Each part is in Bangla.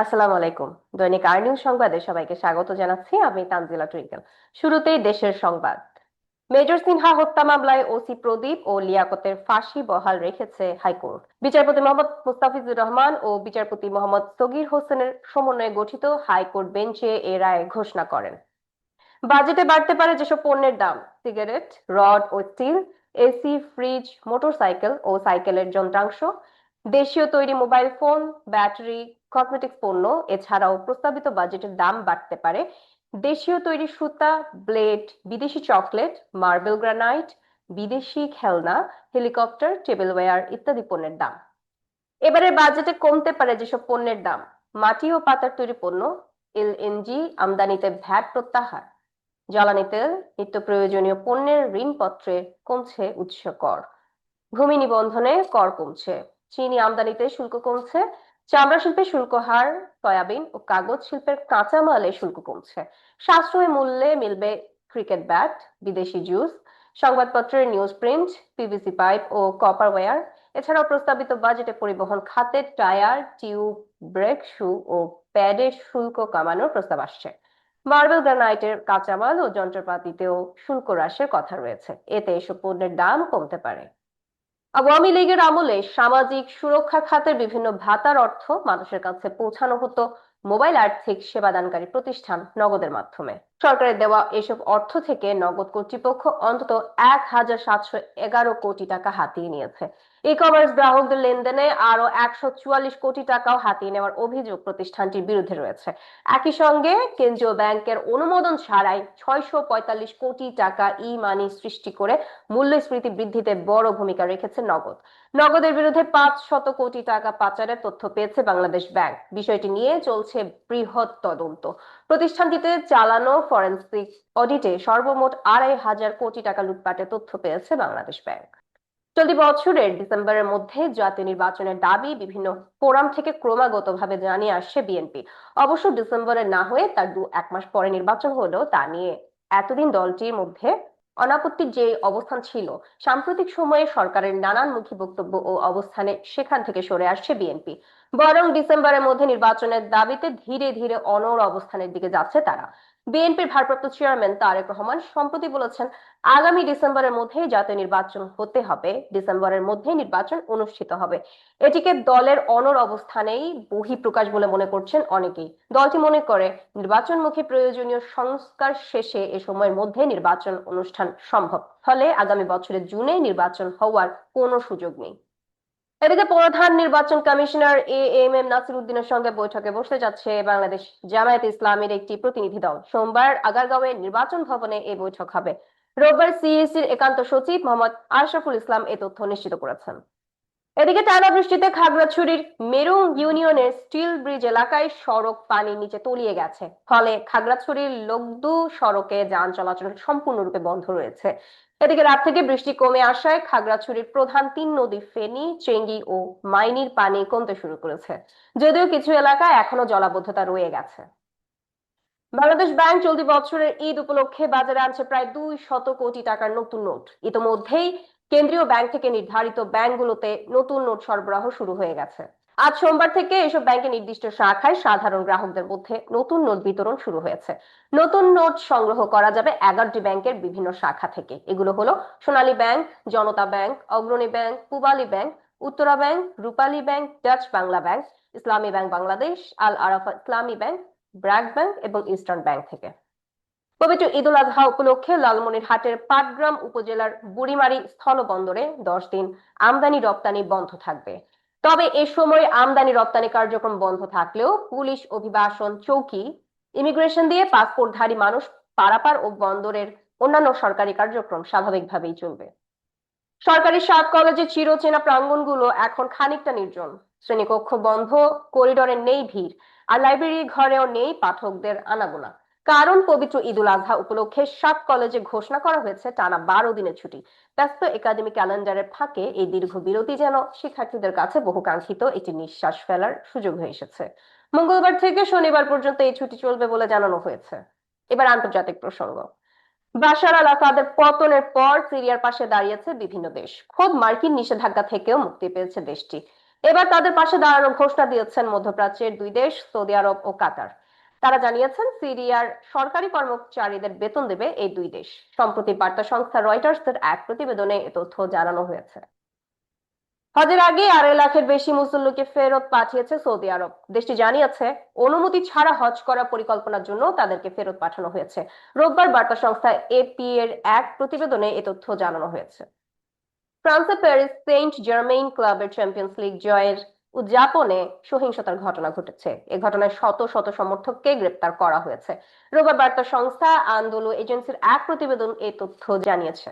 আসসালামু আলাইকুম। দৈনিক আর নিউজ সংবাদে সবাইকে স্বাগত জানাচ্ছি আমি তানজিলা টুইঙ্কেল। শুরুতেই দেশের সংবাদ। মেজর সিনহা হত্যা মামলায় ওসি প্রদীপ ও লিয়াকতের ফাঁসি বহাল রেখেছে হাইকোর্ট। বিচারপতি মোহাম্মদ মুস্তাফিজুর রহমান ও বিচারপতি মোহাম্মদ সগির হোসেনের সমন্বয়ে গঠিত হাইকোর্ট বেঞ্চে এ রায় ঘোষণা করেন। বাজেটে বাড়তে পারে যেসব পণ্যের দাম, cigarette, rod O steel, A C, fridge, motorcycle ও সাইকেলের যন্ত্রাংশ, দেশীয় তৈরি মোবাইল ফোন, ব্যাটারি কসমেটিক্স পণ্য, এছাড়াও প্রস্তাবিত বাজেটের দাম বাড়তে পারে। দেশীয় তৈরি সুতা, ব্লেড, বিদেশি চকলেট, মার্বেল গ্রানাইট, বিদেশি খেলনা, হেলিকপ্টার, টেবিলওয়্যার ইত্যাদি পণ্যের দাম। এবারে বাজেটে কমতে পারে যেসব পণ্যের দাম। মাটি ও পাতার তৈরি পণ্য এলএনজি আমদানিতে ভ্যাট প্রত্যাহার। জ্বালানি তেল, নিত্য প্রয়োজনীয় পণ্যের ঋণপত্রে কমছে উৎস কর। ভূমি নিবন্ধনে কর কমছে। চিনি আমদানিতে শুল্ক কমছে। চামড়া শিল্পের শুল্ক হার, সয়াবিন ও কাগজ শিল্পের কাঁচামালে শুল্ক কমছে। সাশ্রয়ী মূল্যে মিলবে ক্রিকেট ব্যাট, বিদেশি জুস, সংবাদপত্রের news print, P V C pipe ও কপার ওয়্যার এছাড়াও প্রস্তাবিত বাজেটে পরিবহন খাতের টায়ার, টিউব, ব্রেক, শু ও প্যাডের শুল্ক কমানোর প্রস্তাব আসছে। মার্বেল গ্রানাইটের কাঁচামাল ও যন্ত্রপাতিতেও শুল্ক হ্রাসের কথা রয়েছে। এতে এসব পণ্যের দাম কমতে পারে। আওয়ামী লীগের আমলে সামাজিক সুরক্ষা খাতের বিভিন্ন ভাতার অর্থ মানুষের কাছে পৌঁছানো হতো মোবাইল আর্থিক সেবাদানকারী প্রতিষ্ঠান নগদের মাধ্যমে। সরকারের দেওয়া এসব অর্থ থেকে নগদ কর্তৃপক্ষ অন্তত এক হাজার সাতশো এগারো কোটি টাকা হাতিয়ে নিয়েছে। ই কমার্স গ্রাহকদের লেনদেনে আরও একশো চুয়াল্লিশ কোটি টাকাও হাতিয়ে নেওয়ার অভিযোগ প্রতিষ্ঠানটির বিরুদ্ধে রয়েছে। একই সঙ্গে কেন্দ্রীয় ব্যাংকের অনুমোদন ছাড়াই ছয়শো পঁয়তাল্লিশ কোটি টাকা ই মানি সৃষ্টি করে মূল্যস্ফীতি বৃদ্ধিতে বড় ভূমিকা রেখেছে নগদ। নগদের বিরুদ্ধে পাঁচ শত কোটি টাকা পাচারের তথ্য পেয়েছে বাংলাদেশ ব্যাংক। বিষয়টি নিয়ে চলছে বৃহৎ তদন্ত। প্রতিষ্ঠানটিতে চালানো ফরেন্সিক অডিটে সর্বমোট আড়াই হাজার কোটি টাকা লুটপাটের তথ্য পেয়েছে বাংলাদেশ ব্যাংক। চলতি বছরের ডিসেম্বরের মধ্যে জাতীয় নির্বাচনের দাবি বিভিন্ন ফোরাম থেকে ক্রমাগতভাবে জানিয়ে আসছে বিএনপি। অবশ্য ডিসেম্বরে না হয়ে তার দু, এক মাস পরে নির্বাচন হলো, তা নিয়ে এতদিন দলটির মধ্যে অনাপত্তির যে অবস্থান ছিল, সাম্প্রতিক সময়ে সরকারের নানানমুখী বক্তব্য ও অবস্থানে সেখান থেকে সরে আসছে বিএনপি। বরং ডিসেম্বরের মধ্যে নির্বাচনের দাবিতে ধীরে ধীরে অনর অবস্থানের দিকে যাচ্ছে তারা। বিএনপির ভারপ্রাপ্ত চেয়ারম্যান তারেক রহমান সম্প্রতি বলেছেন, আগামী ডিসেম্বরের মধ্যেই জাতীয় নির্বাচন হতে হবে, ডিসেম্বরের মধ্যেই নির্বাচন অনুষ্ঠিত হবে। এটিকে দলের অনর অবস্থানেই বহিঃপ্রকাশ বলে মনে করছেন অনেকেই। দলটি মনে করে, নির্বাচনমুখী প্রয়োজনীয় সংস্কার শেষে এ সময়ের মধ্যে নির্বাচন অনুষ্ঠান সম্ভব। ফলে আগামী বছরের জুনে নির্বাচন হওয়ার কোনো সুযোগ নেই। এদিকে প্রধান নির্বাচন commissioner A M M Nasir উদ্দিনের সঙ্গে বৈঠকে বসতে যাচ্ছে বাংলাদেশ জামায়াত ইসলামের একটি প্রতিনিধি দল। সোমবার আগারগাঁওয়ে নির্বাচন ভবনে এই বৈঠক হবে। রোববার সিএসির একান্ত সচিব মোহাম্মদ আশরাফুল ইসলাম এ তথ্য নিশ্চিত করেছেন। এদিকে টানা বৃষ্টিতে খাগড়াছড়ির মেরুং ইউনিয়নের স্টিল ব্রিজ এলাকায় সড়ক পানির নিচে তলিয়ে গেছে। ফলে খাগড়াছড়ির লগ্দু সড়কে যান চলাচল সম্পূর্ণরূপে বন্ধ রয়েছে। এদিকে রাত থেকে বৃষ্টি কমে আসায় খাগড়াছড়ির প্রধান তিন নদী ফেনী, চেঙ্গি ও মাইনির পানি কমতে শুরু করেছে। যদিও কিছু এলাকায় এখনও জলাবদ্ধতা রয়ে গেছে। বাংলাদেশ ব্যাংক চলতি বছরের ঈদ উপলক্ষে বাজারে আনছে প্রায় দুই শত কোটি টাকার নতুন নোট। ইতোমধ্যেই কেন্দ্রীয় ব্যাংক থেকে নির্ধারিত ব্যাংকগুলোতে নতুন নোট সরবরাহ শুরু হয়ে গেছে। আজ সোমবার থেকে এসব ব্যাংকের নির্দিষ্ট শাখায় সাধারণ গ্রাহকদের মধ্যে নতুন নোট বিতরণ শুরু হয়েছে। নতুন নোট সংগ্রহ করা যাবে এগারোটি ব্যাংকের বিভিন্ন শাখা থেকে। এগুলো হলো Sonali bank, Janata bank, Agrani bank, Pubali bank, Uttara bank, Rupali bank, Dutch Bangla bank, Islami bank Bangladesh, Al Arafah Islami bank, BRAC bank এবং ইস্টার্ন ব্যাংক থেকে। পবিত্র ঈদুল আজহা উপলক্ষে লালমনিরহাটের পাটগ্রাম উপজেলার বুড়িমারি স্থলবন্দরে দশ দিন আমদানি রপ্তানি বন্ধ থাকবে। তবে এ সময় আমদানি রপ্তানি কার্যক্রম বন্ধ থাকলেও পুলিশ অভিবাসন চৌকি, ইমিগ্রেশন দিয়ে পাসপোর্টধারী মানুষ পারাপার ও বন্দরের অন্যান্য সরকারি কার্যক্রম স্বাভাবিকভাবেই চলবে। সরকারি সাত কলেজের চিরচেনা প্রাঙ্গণগুলো এখন খানিকটা নির্জন। শ্রেণীকক্ষ বন্ধ, করিডোরে নেই ভিড়, আর লাইব্রেরি ঘরেও নেই পাঠকদের আনাগোনা। কারণ পবিত্র ঈদুল আজহা উপলক্ষে সাত কলেজে ঘোষণা করা হয়েছে, টানা বারো দিনের ছুটি। ব্যস্ত একাডেমিক ক্যালেন্ডারের ফাঁকে এই দীর্ঘ বিরতি যেন শিক্ষার্থীদের কাছে বহুকাঙ্ক্ষিত একটি নিঃশ্বাস ফেলার সুযোগ হয়ে এসেছে। মঙ্গলবার থেকে শনিবার পর্যন্ত এই ছুটি চলবে বলে জানানো হয়েছে। এবার আন্তর্জাতিক প্রসঙ্গ। বাশার আল আসাদের পতনের পর সিরিয়ার পাশে দাঁড়িয়েছে বিভিন্ন দেশ। খোদ মার্কিন নিষেধাজ্ঞা থেকেও মুক্তি পেয়েছে দেশটি। এবার তাদের পাশে দাঁড়ানোর ঘোষণা দিয়েছেন মধ্যপ্রাচ্যের দুই দেশ, সৌদি আরব ও কাতার। তারা জানিয়েছেন, সিরিয়ার সরকারি কর্মচারীদের বেতন দেবে এই দুই দেশ। সম্প্রতি বার্তা সংস্থা রয়টার্সের এক প্রতিবেদনে এ তথ্য জানানো হয়েছে। হজের আগে আড়াই লাখের বেশি মুসল্লিকে ফেরত পাঠিয়েছে সৌদি আরব। দেশটি জানিয়েছে, অনুমতি ছাড়া হজ করার পরিকল্পনার জন্য তাদেরকে ফেরত পাঠানো হয়েছে। রোববার বার্তা সংস্থা এপি এর এক প্রতিবেদনে এ তথ্য জানানো হয়েছে। ফ্রান্সের প্যারিস সেন্ট জার্মেইন ক্লাবের চ্যাম্পিয়ন্স লিগ জয়ের উদযাপনে সহিংসতার ঘটনা ঘটেছে। এ ঘটনায় শত শত সমর্থককে গ্রেপ্তার করা হয়েছে। রোববার বার্তা সংস্থা আন্দোলন এজেন্সির এক প্রতিবেদন এই তথ্য জানিয়েছে।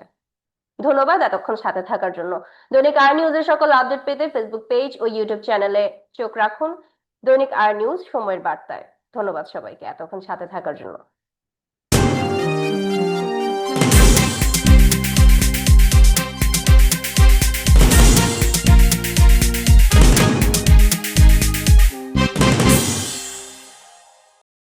ধন্যবাদ এতক্ষণ সাথে থাকার জন্য। দৈনিক আর নিউজের সকল আপডেট পেতে ফেসবুক পেজ ও ইউটিউব চ্যানেলে চোখ রাখুন। দৈনিক আর নিউজ সময়ের বার্তায়। ধন্যবাদ সবাইকে এতক্ষণ সাথে থাকার জন্য।